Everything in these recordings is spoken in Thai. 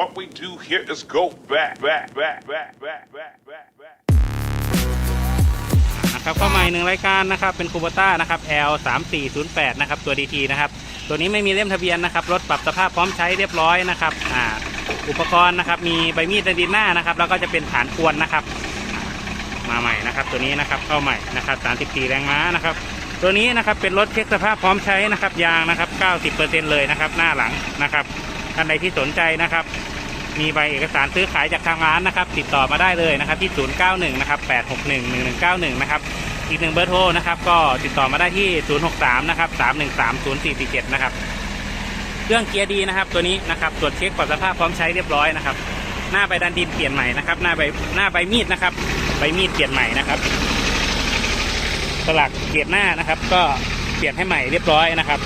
What we do here is go back, back, back, back, back, back, back, back. นะครับเข้ามาอีกหนึ่งรายการนะครับเป็นคูโบต้านะครับ L 3 4 0 8นะครับตัว DT นะครับตัวนี้ไม่มีเล่มทะเบียนนะครับรถปรับสภาพพร้อมใช้เรียบร้อยนะครับอ่าอุปกรณ์นะครับมีใบมีดดินหน้านะครับ แล้วก็จะเป็นฐานควนนะครับ มาใหม่นะครับ ตัวนี้นะครับเข้าใหม่นะครับ34แรงม้านะครับ ตัวนี้นะครับเป็นรถเช็คสภาพพร้อมใช้นะครับยางนะครับ90%เลยนะครับหน้าหลังนะครับ ท่านใดที่สนใจนะครับ มีใบเอกสารซื้อขายจากทางร้านนะครับ ติดต่อมาได้เลยนะครับที่ 091 นะครับ 861 1191 นะครับ อีกหนึ่งเบอร์โทรนะครับ ก็ติดต่อมาได้ที่ 063 นะครับ 313 0447 นะครับ เครื่องเกียร์ดีนะครับ ตัวนี้นะครับ ตรวจเช็คปรับสภาพพร้อมใช้เรียบร้อยนะครับ หน้าใบดันดินเปลี่ยนใหม่นะครับ หน้าใบหน้าใบมีดนะครับ ใบมีดเปลี่ยนใหม่นะครับ สลักเกียร์หน้านะครับ ก็เปลี่ยนให้ใหม่เรียบร้อยนะครับ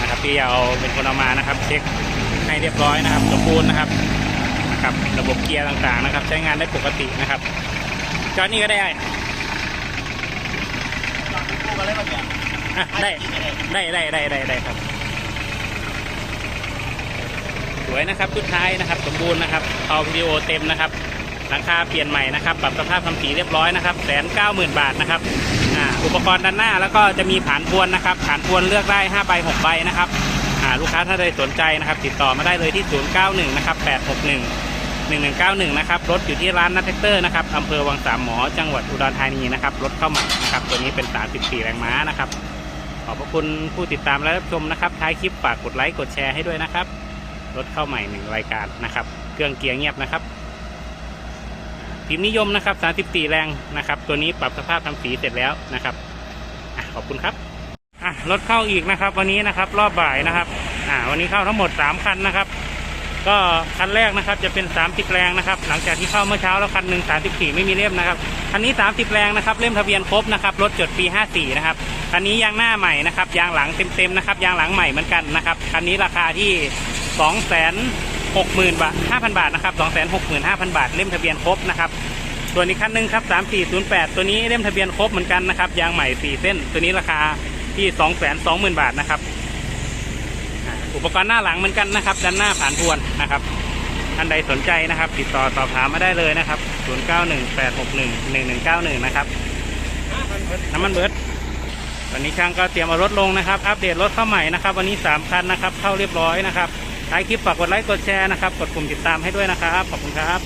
นะครับพี่เอาเป็นคนเอามานะครับ เช็คให้เรียบร้อยนะครับสมบูรณ์นะครับนะครับระบบเกียร์ต่างๆนะครับ ใช้งานได้ปกตินะครับจอดนี่ก็ได้อะได้ได้ได้ได้ได้ได้ครับ สวยนะครับชุดท้ายนะครับ สมบูรณ์นะครับเอาวิดีโอเต็มนะครับหลังคาเปลี่ยนใหม่นะครับ ปรับสภาพทำสีเรียบร้อยนะครับแสนเก้าหมื่นบาทนะครับ อุปกรณ์ด้านหน้า แล้วก็จะมีฐานพวนนะครับ ฐานพวนเลือกได้5ใบ6ใบนะครับลูกค้าถ้าใดสนใจนะครับ ติดต่อมาได้เลยที่ 091 นะครับ 861 1191 นะครับ รถอยู่ที่ร้านนัทแท็กเตอร์นะครับอำเภอวังสามหมอ จังหวัดอุดรธานีนะครับ รถเข้าใหม่นะครับ ตัวนี้เป็น 34 แรงม้านะครับ ขอบพระคุณผู้ติดตามและรับชมนะครับ ท้ายคลิปฝากกดไลค์ กดแชร์ให้ด้วยนะครับ รถเข้าใหม่หนึ่งรายการนะครับ เครื่องเกียร์เงียบนะครับ พิมพ์นิยมนะครับ 34 แรงนะครับ ตัวนี้ปรับสภาพทำสีเสร็จแล้วนะครับอขอบคุณครับอะรถเข้าอีกนะครับ วันนี้นะครับรอบบ่ายนะครับอ่าวันนี้เข้าทั้งหมด 3 คันนะครับ ก็คันแรกนะครับจะเป็น 30 แรงนะครับ หลังจากที่เข้าเมื่อเช้าแล้วคันหนึ่ง34 ไม่มีเล่มนะครับคันนี้ 30 แรงนะครับ เล่มทะเบียนครบนะครับรถจดปี 54 นะครับคันนี้ยางหน้าใหม่นะครับยางหลังเต็มๆนะครับยางหลังใหม่เหมือนกันนะครับคันนี้ราคาที่2 6 0 0 0 0 บาท 5,000 บาทนะครับ 265,000 บาท เล่มทะเบียนครบนะครับส่วนอีกคันหนึ่งครับ 3408 ตัวนี้เล่มทะเบียนครบเหมือนกันนะครับ ยางใหม่ 4 เส้น ตัวนี้ราคาที่สองแสนสองหมื่นบาทนะครับ อุปกรณ์หน้าหลังเหมือนกันนะครับ ด้านหน้าผ่านทวนนะครับท่านใดสนใจนะครับ ติดต่อสอบถามมาได้เลยนะครับ 0 9 1 8 6 1 1 1 9 1 นะครับ น้ำมันเบิร์ดวันนี้ช่างก็เตรียมเอารถลงนะครับ อัปเดตรถเข้าใหม่นะครับ วันนี้ 3 คันนะครับ เข้าเรียบร้อยนะครับ ท้ายคลิปฝากกดไลค์กดแชร์นะครับ กดปุ่มติดตามให้ด้วยนะครับ ขอบคุณครับ